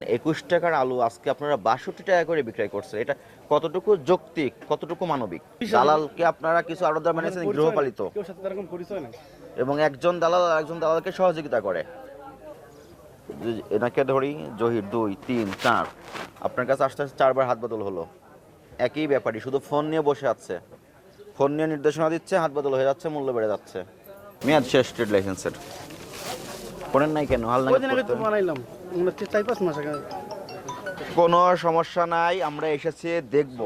একুশ টাকার আলু আজকে আপনারা বাষট্টি টাকা করে বিক্রয় করছে এটা কতটুকু যৌক্তিক? কতটুকু মানবিক? দালালকে আপনারা কিছু গৃহপালিত। তার এরকম পরিচয় নাই। এবং একজন দালাল একজন দালালকে সহযোগিতা করে। এনাকে ধরি জহির দুই তিন চার। আপনার কাছে আস্তে আস্তে চারবার হাত বদল হলো। একই ব্যাপারই শুধু ফোন নিয়ে বসে আছে। ফোন নিয়ে নির্দেশনা দিচ্ছে হাত বদল হয়ে যাচ্ছে মূল্য বেড়ে যাচ্ছে। মেয়াদ শেষ ট্রেড লাইসেন্সের। করেন নাই কেন? হাল বানাইলাম মনে হচ্ছে চার পাঁচ মাস আগে। কোনো সমস্যা নাই আমরা এসেছি দেখব।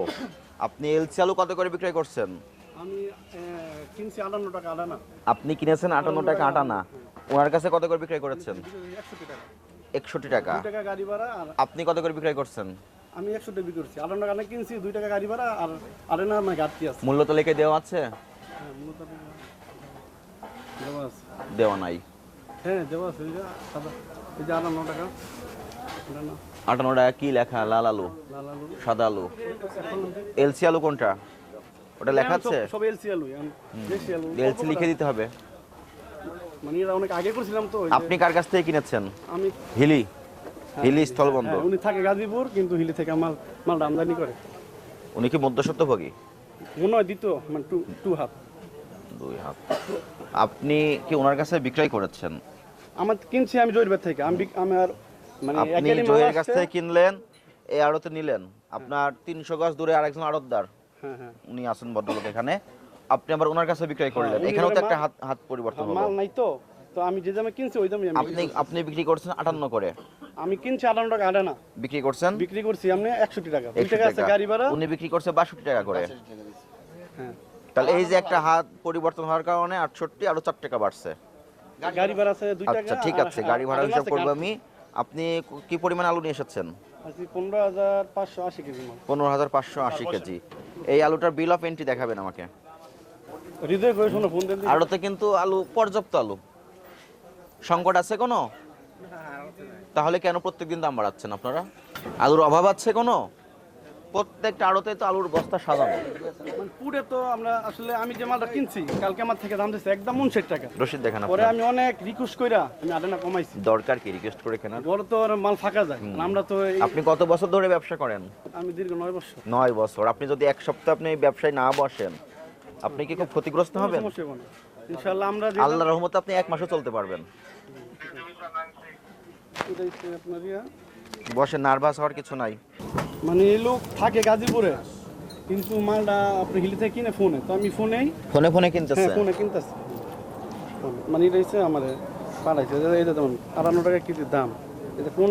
আপনি এলসি আলু কত করে বিক্রয় করছেন? আমি কিনছি আটান্ন টাকা আটানা। আপনি কিনেছেন আটান্ন টাকা আটানা? ওনার কাছে কত করে বিক্রয় করেছেন? একষট্টি টাকা। টাকা। গাড়ি ভাড়া আর আপনি কত করে বিক্রয় করছেন? আমি একশো বিক্রি করছি। আটান্ন টাকা কিনছি দুই টাকা গাড়ি ভাড়া আর আটানা আমার ঘাটতি আছে। মূল্য তো লিখে দেওয়া আছে? হ্যাঁ মূলত দেওয়া আছে। দেওয়া নাই। হ্যাঁ দেওয়া আছে এই সাদা এই যে আটান্ন টাকা। আটান্ন টাকা কি লেখা? লাল আলু। সাদা আলু। এলসি আলু কোনটা? ওটা লেখা আছে? সব- এলসি আলু লিখে দিতে হবে। মানে এটা অনেক আগে করছিলাম তো আপনি কার কাছ থেকে কিনেছেন? আমি হিলি। হিলি স্থলবন্দর। হ্যাঁ, উনি থাকে গাজীপুর কিন্তু হিলি থেকে আমার মাল আমদানি করে। উনি কি মধ্যসত্ত্বভোগী মনে হয় দিত মানে টু টু হাত দুই হাত আপনি কি ওনার কাছে বিক্রয় করেছেন? আমার কিনছি আমি জয়ীর থেকে। আমি আমার মানে আপনি জয়ের কাছ থেকে কিনলেন এই আড়তে নিলেন। আপনার তিনশো গজ দূরে আরেকজন আড়তদার। হ্যাঁ হ্যাঁ। উনি আছেন ভদ্রলোক এখানে। আপনি আবার ওনার কাছে বিক্রয় করলেন। এখানেও তো একটা হাত হাত পরিবর্তন হলো। মাল নাই তো। তো আমি যে দামে কিনছি ওই দামে আপনি আপনি বিক্রি করছেন আটান্ন করে। আমি কিনছি আটান্ন টাকা আটে না। বিক্রি করছেন? বিক্রি করছি আমি একষট্টি টাকা। দুই 61 টাকা আছে গাড়ি ভাড়া। উনি বিক্রি করছে বাষট্টি টাকা করে। হ্যাঁ। তাহলে এই যে একটা হাত পরিবর্তন হওয়ার কারণে আটষট্টি আরও চার টাকা বাড়ছে। গাড়ি ভাড়া আছে দুই টাকা আচ্ছা ঠিক আছে গাড়ি ভাড়া হিসাব করব। আমি। আপনি কি পরিমাণ আলু নিয়ে এসেছেন? আছি পনেরো হাজার পাঁচশো আশি কেজি পনেরো হাজার পাঁচশো আশি কেজি। এই আলুটার বিল অফ এন্ট্রি দেখাবেন আমাকে। হৃদয় করে শোনো ফোন দেন আড়তে কিন্তু আলু পর্যাপ্ত আলু। সংকট আছে কোনো? তাহলে কেন প্রত্যেকদিন দাম বাড়াচ্ছেন আপনারা? আলুর অভাব আছে কোনো? প্রত্যেকটা আড়তে তো আলুর বস্তা সাজানো। মানে পুরে তো আমরা আসলে আমি যে মালটা কিনছি কালকে আমার থেকে দাম দিচ্ছে একদম উনষাট টাকা। রসিদ দেখেন পরে আমি অনেক রিকোয়েস্ট কইরা আমি আটানা কমাইছি। দরকার কি রিকোয়েস্ট করে কেনার? বড় তো মাল ফাঁকা যায়। আমরা তো আপনি কত বছর ধরে ব্যবসা করেন? আমি দীর্ঘ নয় বছর। নয় বছর। আপনি যদি এক সপ্তাহ আপনি এই ব্যবসায় না বসেন আপনি কি খুব ক্ষতিগ্রস্ত হবেন? ইনশাআল্লাহ আমরা আল্লাহর আল্লাহ রহমতে আপনি এক মাসও চলতে পারবেন। বসে নার্ভাস হওয়ার কিছু নাই। মানে এই লোক থাকে গাজীপুরে কিন্তু মালটা আপনি হিলি থেকে কিনে ফোনে তো আমি ফোনেই ফোনে ফোনে হ্যাঁ ফোনে কিনতেছি। মানে এটা হচ্ছে আমার পাঠাইছে এটা- যেমন আটান্ন টাকা কেজির দাম। এটা কোন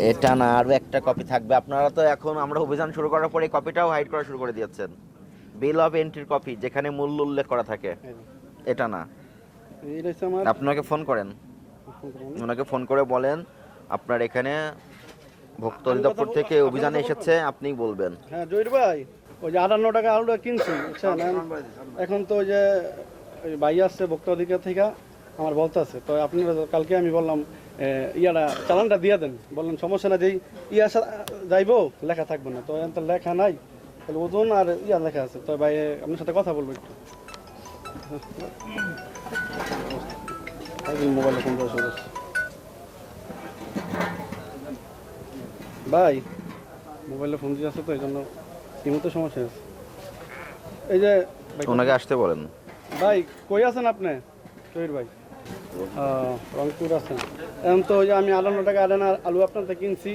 এটা না আরও একটা কপি থাকবে। আপনারা তো এখন আমরা অভিযান শুরু করার পরে কপিটাও হাইড করা শুরু করে দিয়েছেন। বিল অফ এন্ট্রির কপি যেখানে মূল্য উল্লেখ করা থাকে। এটা না। আপনাকে ফোন করেন। ওনাকে ফোন করে বলেন আপনার এখানে ভক্ত অধিদপ্তর থেকে অভিযানে এসেছে আপনি বলবেন। হ্যাঁ জয়ীর ভাই ওই যে আটান্ন টাকা আলুটা কিনছি বুঝছেন? এখন- এখন তো ওই যে ওই ভাই আসছে ভক্ত অধিকার থেকে আমার বলতে আছে তো আপনি কালকে আমি বললাম ইয়াটা চালানটা দিয়ে দেন। বললেন সমস্যা না যেই ইয়া যাইবো লেখা থাকবে না। তো এখন তো লেখা নাই তাহলে ওজন আর ইয়া লেখা আছে। তো ভাই আপনার সাথে কথা বলব একটু। মোবাইলে ফোন করে শুরু ভাই মোবাইলে ফোন দিয়ে আছে তো এই জন্য এই মতো সমস্যা আছে। এই যে ওনাকে আসতে বলেন। ভাই কই আছেন আপনি? শহীদ ভাই। রংপুর আছেন। এখন তো ওই যে আমি আটান্ন টাকা আটানা আলু আপনার থেকে কিনছি।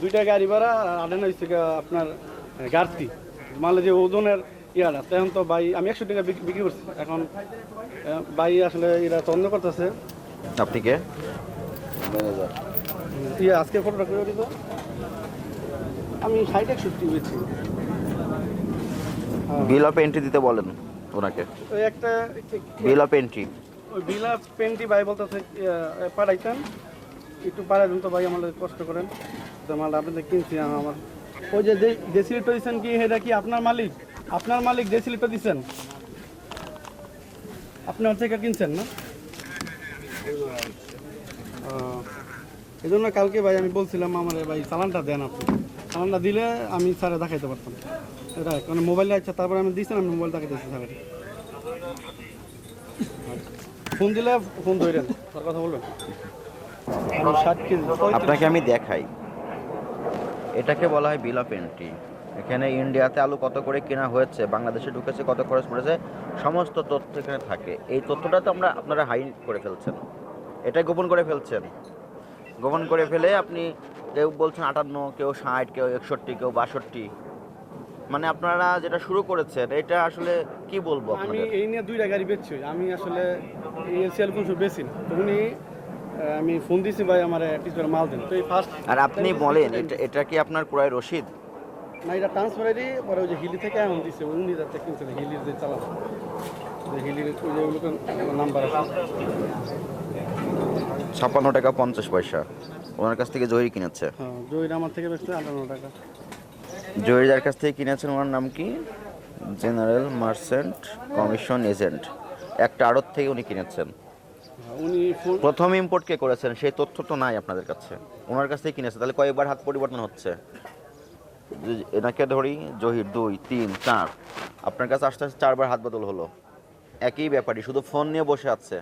দুইটা গাড়ি ভাড়া আর আটানা হচ্ছে গিয়ে আপনার গাড়তি মালে যে ওজনের ইয়াটা তখন তো ভাই আমি একশো টাকা বিক- বিক্রি করছি। এখন ভাই আসলে এরা তন্দ করতেছে। আপনি কে? ইয়ে আজকে ফটোটা করে দিব? আমি ষাট একষট্টি বেছি বিল অফ এন্ট্রি দিতে বলেন ওনাকে। ওই একটা বিল অফ এন্ট্রি ওই বিলা পেন্টি ভাই বলতেছে পাঠাইতেন। একটু পাঠাই তো ভাই আমাদের কষ্ট করেন। তো মাল আপনাদের কিনছি আমার। ওই যে যে- স্লিপটা দিচ্ছেন কি এটা কি আপনার মালিক? আপনার মালিক যে স্লিপটা দিচ্ছেন? আপনি ওর থেকে কিনছেন না? এই জন্য কালকে ভাই আমি বলছিলাম আমার ভাই চালানটা দেন আপনি। চালানটা দিলে আমি স্যারে দেখাইতে পারতাম। এটা কারণ মোবাইলে আচ্ছা তারপরে আমি দিচ্ছেন আমি মোবাইল দেখাইতেছি স্যারের। ফোন দিলে ফোন ধরেন তার কথা বলবেন। আপনাকে আমি দেখাই। এটাকে বলা হয় বিল অফ এন্ট্রি এখানে ইন্ডিয়াতে আলু কত করে কেনা হয়েছে, বাংলাদেশে ঢুকেছে, কত খরচ পড়েছে, সমস্ত তথ্য এখানে থাকে। এই তথ্যটা তো আমরা আপনারা হাই করে ফেলছেন। এটাই গোপন করে ফেলছেন। গোপন করে ফেলে আপনি কেউ বলছেন আটান্ন কেউ ষাট কেউ একষট্টি কেউ বাষট্টি। মানে আপনারা যেটা শুরু করেছেন এটা আসলে কি বলব আমি এই নিয়ে দুইটা গাড়ি বেচছি। আমি আসলে এলসিএল কোন বেশি না। উনি আমি ফোন দিয়েছি ভাই আমার কিছু মাল দেন। তো এই ফার্স্ট আর আপনি বলেন এটা এটা কি আপনার ক্রয় রসিদ? না এটা ট্রান্সফার আইডি পরে ওই যে হিলি থেকে এমন দিচ্ছে উনি যাতে কিনছে হিলির যে চালান। যে হিলির ওই নাম্বার আছে। ছাপ্পান্ন টাকা পঞ্চাশ পয়সা। ওনার কাছ থেকে জহির কিনেছে। হ্যাঁ জহির আমার থেকে বেচছে আটান্ন টাকা। জহির কাছ থেকে কিনেছেন ওনার নাম কি? জেনারেল মার্চেন্ট কমিশন এজেন্ট একটা আড়ত থেকে উনি কিনেছেন। হ্যাঁ, উনি প্রথম ইম্পোর্ট কে করেছেন সেই তথ্য তো নাই আপনাদের কাছে। ওনার কাছ থেকে কিনেছে তাহলে কয়েকবার হাত পরিবর্তন হচ্ছে। এনাকে ধরি জহির দুই তিন চার। আপনার কাছে আস্তে আস্তে চারবার হাত বদল হলো। একই ব্যাপারই শুধু ফোন নিয়ে বসে আছে।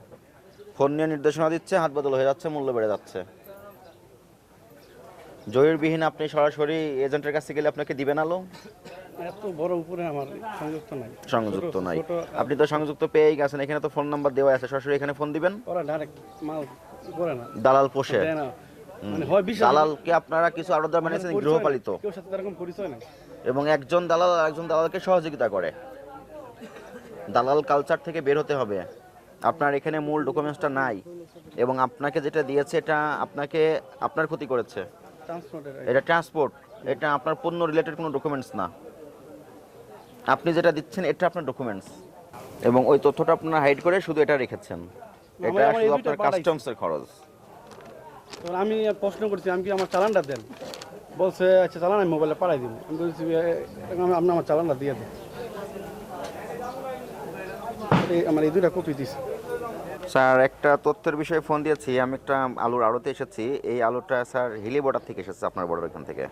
ফোন নিয়ে নির্দেশনা দিচ্ছে হাত বদল হয়ে যাচ্ছে মূল্য বেড়ে যাচ্ছে। জহির আপনি সরাসরি এজেন্টের কাছে গেলে আপনাকে দিবেন আলো? এত বড় উপরে আমার সংযুক্ত নাই। সংযুক্ত নাই। আপনি তো সংযুক্ত পেয়েই গেছেন এখানে তো ফোন নাম্বার দেওয়া আছে সরাসরি এখানে ফোন দিবেন? ওরা ডাইরেক্ট মাল করে না। দালাল পোষে। মানে হয় বিশ দালালকে আপনারা কিছু আরোদার বানিয়েছেন গৃহপালিত। কেউ সাথে এরকম পরিচয় নাই। এবং একজন দালাল আর একজন দালালকে সহযোগিতা করে। দালাল কালচার থেকে বের হতে হবে। আপনার এখানে মূল ডকুমেন্টসটা নাই। এবং আপনাকে যেটা দিয়েছে এটা আপনাকে আপনার ক্ষতি করেছে। এটা ট্রান্সপোর্ট এটা আপনার পণ্য রিলেটেড কোনো ডকুমেন্টস না। আপনি যেটা দিচ্ছেন এটা আপনার ডকুমেন্টস এবং ওই তথ্যটা আপনারা হাইড করে শুধু এটা রেখেছেন। এটা শুধু আপনার পাঠাইছি। কাস্টমসের খরচ। আমি প্রশ্ন করছি আমি কি আমার চালানটা দেন? বলছে আচ্ছা চালান আমি মোবাইলে পাঠাই দিব। আমি বলছি আপনি আমার চালানটা দিয়ে দেন। আমার এই দুটা কপি দিছে। স্যার, একটা তথ্যের বিষয়ে ফোন দিয়েছি। আমি একটা আলুর আড়তে এসেছি। এই আলুটা স্যার হিলি বর্ডার থেকে এসেছে আপনার বর্ডার এখান থেকে।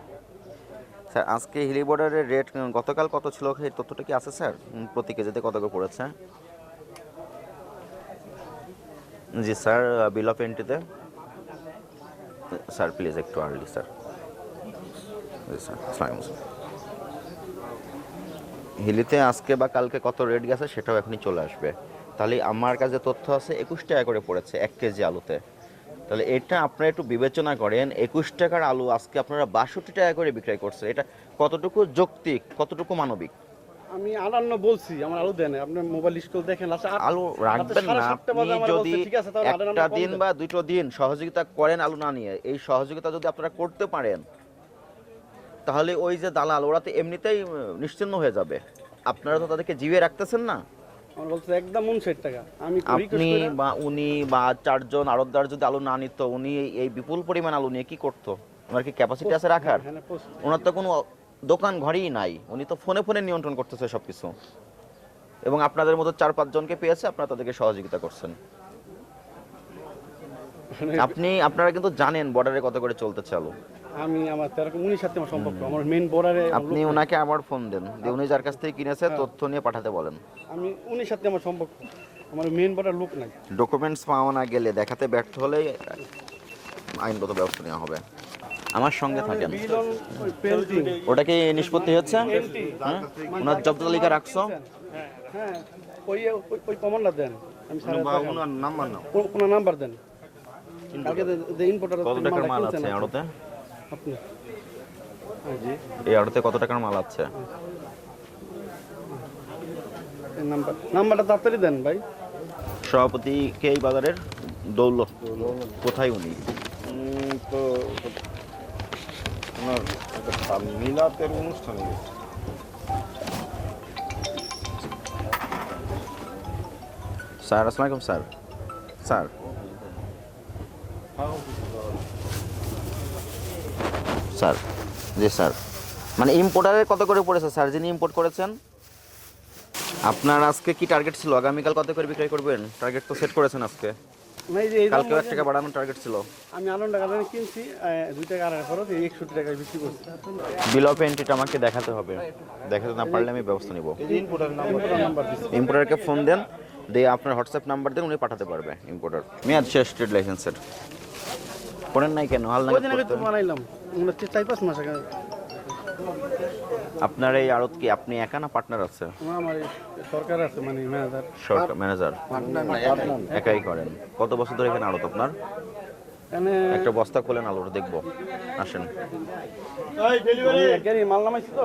স্যার, আজকে হিলি বর্ডারের রেট গতকাল কত ছিল? এই তথ্যটা কি আছে, স্যার? প্রতি কেজিতে কত করে পড়েছে? জি, স্যার বিল অফ এন্ট্রিতে। স্যার, প্লিজ একটু আর্লি, স্যার। জি স্যার। হিলিতে আজকে বা কালকে কত রেট গেছে সেটাও এখনই চলে আসবে। তাহলে আমার কাছে তথ্য আছে একুশ টাকা করে পড়েছে এক কেজি আলুতে। তাহলে এটা আপনারা একটু বিবেচনা করেন একুশ টাকার আলু আজকে আপনারা বাষট্টি টাকা করে বিক্রয় করছে এটা কতটুকু যৌক্তিক কতটুকু মানবিক? আমি বলছি আমার আলু দেন আপনি মোবাইল স্কুল দেখেন আলু রাখবেন না যদি একটা দিন বা দুটো দিন সহযোগিতা করেন আলু না নিয়ে এই সহযোগিতা যদি আপনারা করতে পারেন তাহলে ওই যে দালাল ওরা তো এমনিতেই নিশ্চিন্ন হয়ে যাবে। আপনারা তো তাদেরকে জিভে রাখতেছেন না? একদম টাকা। আমি আপনি বা উনি বা চারজন আড়তদার যদি আলু না নিত উনি এই- এই বিপুল পরিমাণ আলু নিয়ে কি করতো? ওনার কি ক্যাপাসিটি আছে রাখার? হ্যাঁ, হ্যাঁ। ওনার তো কোনো দোকান ঘরেই নাই। উনি তো ফোনে ফোনে নিয়ন্ত্রণ করতেছে সবকিছু। এবং আপনাদের মতো চার পাঁচ পাঁচজনকে পেয়েছে আপনারা তাদেরকে সহযোগিতা করছেন। আপনি আপনারা কিন্তু জানেন বর্ডারে কত করে চলতেছে আলু। আমি আমার তেরকম উনির সাথে আমার সম্পর্ক আমার মেন বর্ডারে আপনি ওনাকে আবার ফোন দেন দিয়ে উনি যার কাছ থেকে কিনেছে তথ্য নিয়ে পাঠাতে বলেন। আমি উনির সাথে আমার সম্পর্ক আমার মেন বর্ডার লোক নাই। ডকুমেন্টস পাওয়া না গেলে দেখাতে ব্যর্থ হলে আইনগত ব্যবস্থা নেওয়া হবে। আমার সঙ্গে থাকেন। ওটা কি নিষ্পত্তি হচ্ছে? হ্যাঁ? ওনার জব্দ তালিকা রাখছো? হ্যাঁ ওই ওই- ওই প্রমাণটা দেন। আমি স্যারের নাম্বার নাও। কোন নাম্বার দেন। কালকে যে- যে ইম্পোর্টার কত টাকার মাল আছে আড়তে হ্যাঁ, এই আড়তে কত টাকার মাল আছে? এই নাম্বার নাম্বারটা তাড়াতাড়ি দেন ভাই। সভাপতি কে এই বাজারের দৌলত কোথায় উনি? তো একটা মিলাতের অনুষ্ঠানে। স্যার আসসালামু আলাইকুম স্যার। Sir sir. জি স্যার। মানে ইম্পোর্টারের কত করে পড়েছে স্যার? যিনি ইম্পোর্ট করেছেন? আপনার আজকে কি টার্গেট ছিল? আগামীকাল কত করে বিক্রয় করবেন? টার্গেট তো সেট করেছেন আজকে। দাম কালকে এক টাকা বাড়ানোর টার্গেট ছিল। আমি আনন্দ টাকা দিয়ে কিনছি দুই টাকা আড়াই খরচ একষট্টি টাকায় বিক্রি করছি। বিল অফ এন্ট্রিটা আমাকে দেখাতে হবে। দেখাতে না পারলে আমি ব্যবস্থা নিব। ইম্পোর্টারকে ফোন দেন দিয়ে আপনার হোয়াটসঅ্যাপ নাম্বার দেন উনি পাঠাতে পারবে ইম্পোর্টার মেয়াদ শেষ ট্রেড লাইসেন্সের করেন নাই কেন? হাল বানাইলাম। মনে হচ্ছে চার পাঁচ মাস আগে। আপনার এই আড়ত কি আপনি একা না পার্টনার আছে? আমার সরকার আছে মানে ম্যানেজার সরকার ম্যানেজার একাই? করেন। কত বছর ধরে এখানে আড়ত আপনার? একটা বস্তা খোলেন আলুর দেখব। আসেন। মাল নামাইছি তো